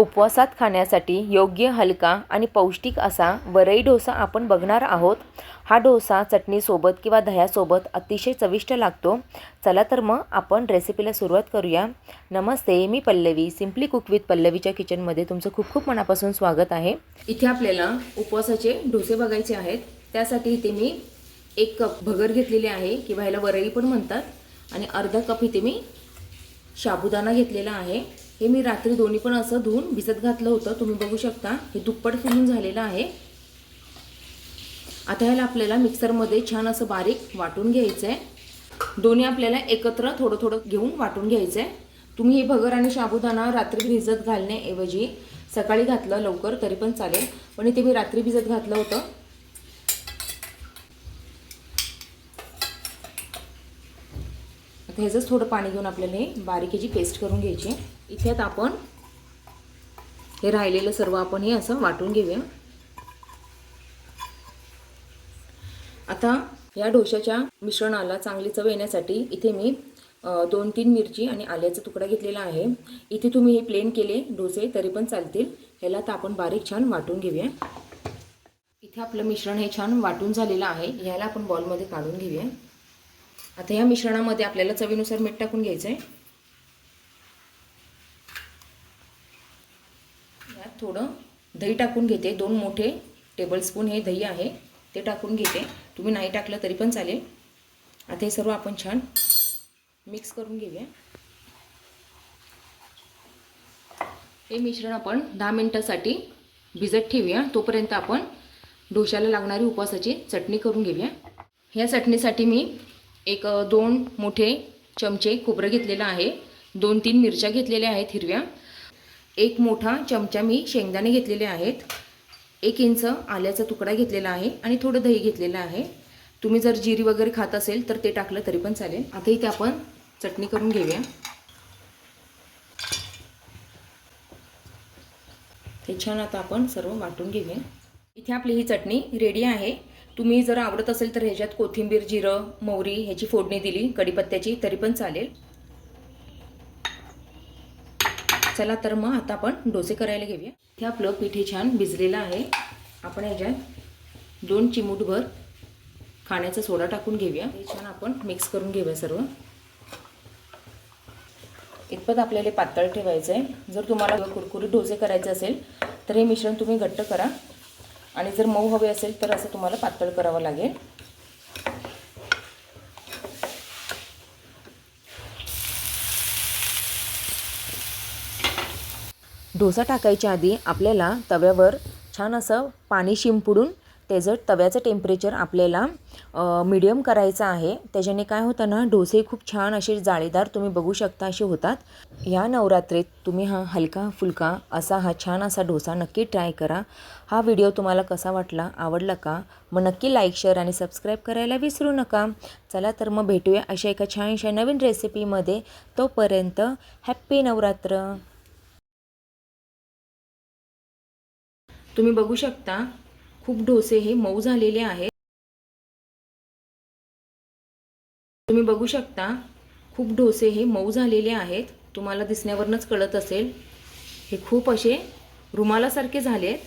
उपवासात खाण्यासाठी योग्य हलका आणि पौष्टिक असा वरई डोसा आपण बघणार आहोत. हा डोसा चटणीसोबत किंवा दह्यासोबत अतिशय चविष्ट लागतो. चला तर मग आपण रेसिपीला सुरुवात करूया. नमस्ते मी पल्लवी सिम्पली कुक विथ पल्लवीच्या किचनमध्ये तुमचं खूप खूप मनापासून स्वागत आहे. इथे आपल्याला उपवासाचे डोसे बघायचे आहेत. त्यासाठी इथे मी एक कप भगर घेतलेली आहे किंवा ह्याला वरई पण म्हणतात. आणि अर्धा कप इथे मी साबुदाणा घेतलेला आहे. हे मी रात्री दोन्ही पण असं धुवून भिजत घातलं होतं. तुम्ही बघू शकता हे दुप्पट फुलून झालेलं आहे. आता ह्याला आपल्याला मिक्सरमध्ये छान असं बारीक वाटून घ्यायचं आहे दोन्ही आपल्याला एकत्र थोडं थोडं घेऊन वाटून घ्यायचं आहे तुम्ही हे भगर आणि साबुदाणा रात्री भिजत घालण्याऐवजी सकाळी घातलं लवकर तरी पण चालेल. पण इथे मी रात्री भिजत घातलं होतं. ह्याचंच थोडं पाणी घेऊन आपल्याला हे बारीक पेस्ट करून घ्यायची आहे. इथे आपण हे राहिलेलं सर्व आपण हे असं वाटून घेऊया. आता या डोशाच्या मिश्रणाला चांगली चव येण्यासाठी इथे मी दोन तीन मिरची आणि आल्याचा तुकडा घेतलेला आहे. इथे तुम्ही हे प्लेन केले डोसे तरी पण चालतील. ह्याला आता आपण बारीक छान वाटून घेऊया. इथे आपलं मिश्रण हे छान वाटून झालेलं आहे. ह्याला आपण बॉलमध्ये काढून घेऊया. आता या मिश्रणामध्ये आपल्याला चवीनुसार मीठ टाकून घ्यायचं आहे यात थोडं दही टाकून घेते. दोन मोठे टेबलस्पून हे दही आहे ते टाकून घेते. तुम्ही नाही टाकलं तरी पण चालेल. आता हे सर्व आपण छान मिक्स करून घेऊया. हे मिश्रण आपण दहा मिनटासाठी भिजत ठेवूया. तोपर्यंत आपण डोशाला लागणारी उपवासाची चटणी करून घेऊया. ह्या चटणीसाठी मी एक दोन मोठे चमचे खोबरं घेतलेलं आहे. दोन तीन मिरच्या घेतलेल्या आहेत हिरव्या. एक मोठा चमचा मी शेंगदाणे घेतलेले आहेत. एक इंच आल्याचा तुकडा घेतलेला आहे आणि थोडं दही घेतलेलं आहे. तुम्ही जर जिरी वगैरे खात असेल तर ते टाकलं तरी पण चालेल. आता इथे आपण चटणी करून घेऊया. ते छान आता आपण सर्व वाटून घेऊया. इथे आपली ही चटणी रेडी आहे. तुम्ही जर आवडत असेल तर ह्याच्यात कोथिंबीर जिरं मोहरी ह्याची फोडणी दिली कढीपत्त्याची तरी पण चालेल. चला तर मग आता आपण डोसे करायला घेऊया. ते आपलं पीठ हे छान भिजलेलं आहे. आपण ह्याच्यात दोन चिमूटभर खाण्याचा सोडा टाकून घेऊया. हे छान आपण मिक्स करून घेऊया सर्व. इतपत आपल्याला पातळ ठेवायचं आहे जर तुम्हाला कुरकुरीत डोसे करायचे असेल तर हे मिश्रण तुम्ही घट्ट करा. आणि जर मऊ हवे असेल तर असं तुम्हाला पातळ करावं लागेल. डोसा टाकायच्या आधी आपल्याला तव्यावर छान असं पाणी शिंपडून त्याचं तव्याचं टेम्परेचर आपल्याला मिडियम करायचं आहे. त्याच्याने काय होतं ना डोसे खूप छान असे जाळीदार तुम्ही बघू शकता असे होतात. या नवरात्रीत तुम्ही हा हलका फुलका असा हा छान असा डोसा नक्की ट्राय करा. हा व्हिडिओ तुम्हाला कसा वाटला आवडला का? मग नक्की लाईक शेअर आणि सबस्क्राईब करायला विसरू नका. चला तर मग भेटूया अशा एका छानशा नवीन रेसिपीमध्ये तोपर्यंत हॅप्पी नवरात्र. तुम्ही बघू शकता खूप डोसे हे मऊ झालेले आहेत. तुम्ही बघू शकता खूप डोसे हे मऊ झालेले आहेत. तुम्हाला दिसण्यावरूनच कळत असेल. हे खूप असे रुमालासारखे झालेत.